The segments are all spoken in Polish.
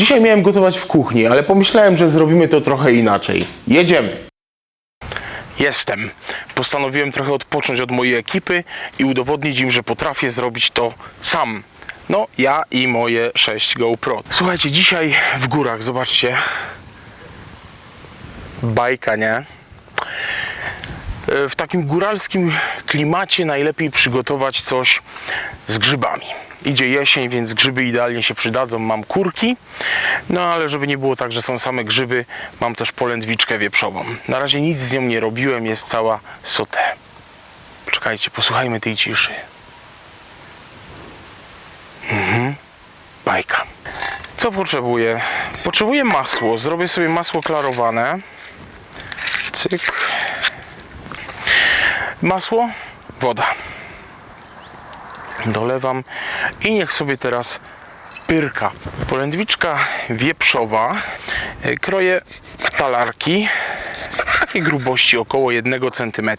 Dzisiaj miałem gotować w kuchni, ale pomyślałem, że zrobimy to trochę inaczej. Jedziemy! Jestem. Postanowiłem trochę odpocząć od mojej ekipy i udowodnić im, że potrafię zrobić to sam. No, ja i moje 6 GoPro. Słuchajcie, dzisiaj w górach, zobaczcie. Bajka, nie? E, W takim góralskim klimacie najlepiej przygotować coś z grzybami. Idzie jesień, więc grzyby idealnie się przydadzą. Mam kurki, no ale żeby nie było tak, że są same grzyby, mam też polędwiczkę wieprzową. Na razie nic z nią nie robiłem, jest cała sotę. Czekajcie, posłuchajmy tej ciszy. Mhm. Bajka. Co potrzebuję? Potrzebuję masło. Zrobię sobie masło klarowane. Cyk. Masło, woda. Dolewam i niech sobie teraz pyrka. Polędwiczka wieprzowa. E, Kroję w talarki takiej grubości około 1 cm.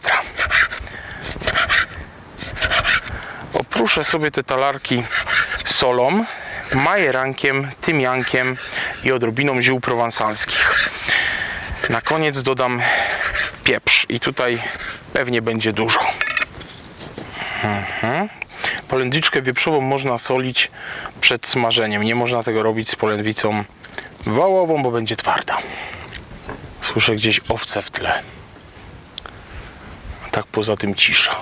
Opruszę sobie te talarki solą, majerankiem, tymiankiem i odrobiną ziół prowansalskich. Na koniec dodam pieprz i tutaj pewnie będzie dużo. Mhm. Polędwiczkę wieprzową można solić przed smażeniem. Nie można tego robić z polędwicą wołową, bo będzie twarda. Słyszę gdzieś owce w tle. Tak poza tym cisza.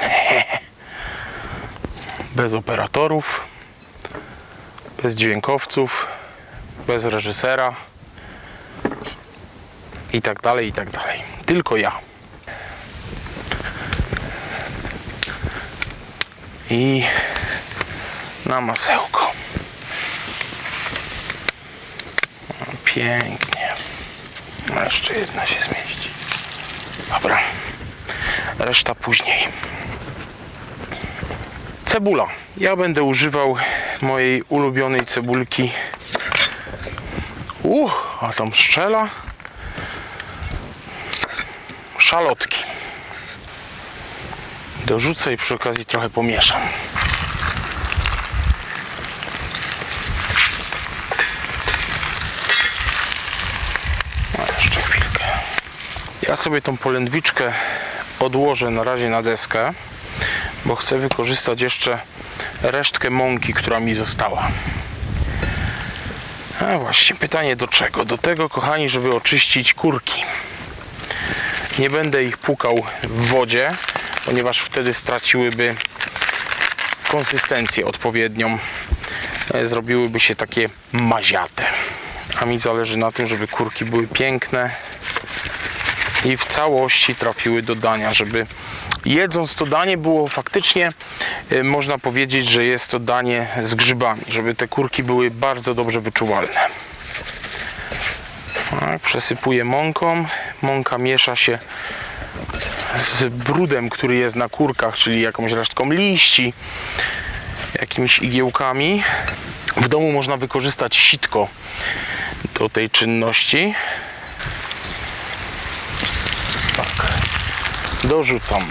Bez operatorów, bez dźwiękowców, bez reżysera i tak dalej, i tak dalej. Tylko ja. I na masełko. O, Pięknie. No jeszcze jedna się zmieści. Dobra. Reszta później. Cebula. Ja będę używał mojej ulubionej cebulki. Uch, a tam strzela. Szalotki. Dorzucę i przy okazji trochę pomieszam. No, jeszcze chwilkę. Ja sobie tą polędwiczkę odłożę na razie na deskę, bo chcę wykorzystać jeszcze resztkę mąki, która mi została. A właśnie, pytanie do czego? Do tego, kochani, żeby oczyścić kurki. Nie będę ich pukał w wodzie, ponieważ wtedy straciłyby konsystencję odpowiednią. E, Zrobiłyby się takie maziate. A mi zależy na tym, żeby kurki były piękne i w całości trafiły do dania, żeby jedząc to danie było faktycznie, e, można powiedzieć, że jest to danie z grzybami, żeby te kurki były bardzo dobrze wyczuwalne. Tak, przesypuję mąką. Mąka miesza się z brudem, który jest na kurkach, czyli jakąś resztką liści, jakimiś igiełkami. W domu można wykorzystać sitko do tej czynności. Tak. Dorzucam.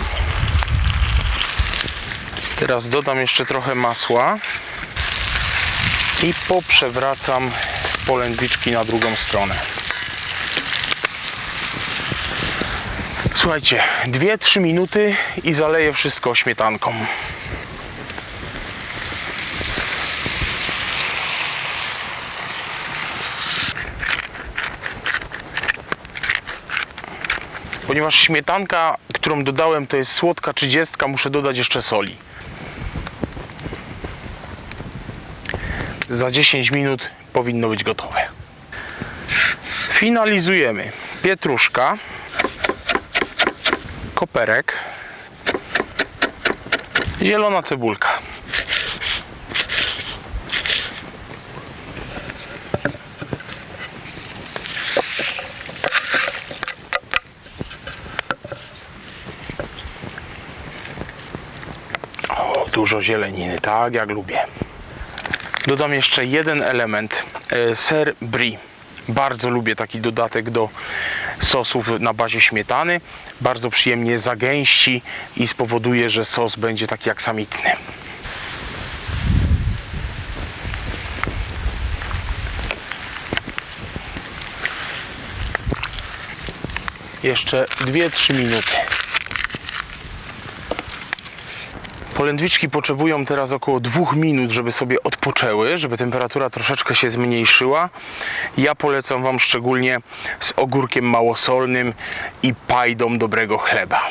Teraz dodam jeszcze trochę masła i poprzewracam polędwiczki na drugą stronę. Słuchajcie, 2-3 minuty i zaleję wszystko śmietanką. Ponieważ śmietanka, którą dodałem, to jest słodka 30, muszę dodać jeszcze soli. Za 10 minut powinno być gotowe. Finalizujemy. Pietruszka, koperek, zielona cebulka. O, dużo zieleniny, tak jak lubię. Dodam jeszcze jeden element, e, ser brie. Bardzo lubię taki dodatek do sosów na bazie śmietany. Bardzo przyjemnie zagęści i spowoduje, że sos będzie taki aksamitny. Jeszcze 2-3 minuty. Polędwiczki potrzebują teraz około dwóch minut, żeby sobie odpoczęły, żeby temperatura troszeczkę się zmniejszyła. Ja polecam Wam szczególnie z ogórkiem małosolnym i pajdą dobrego chleba.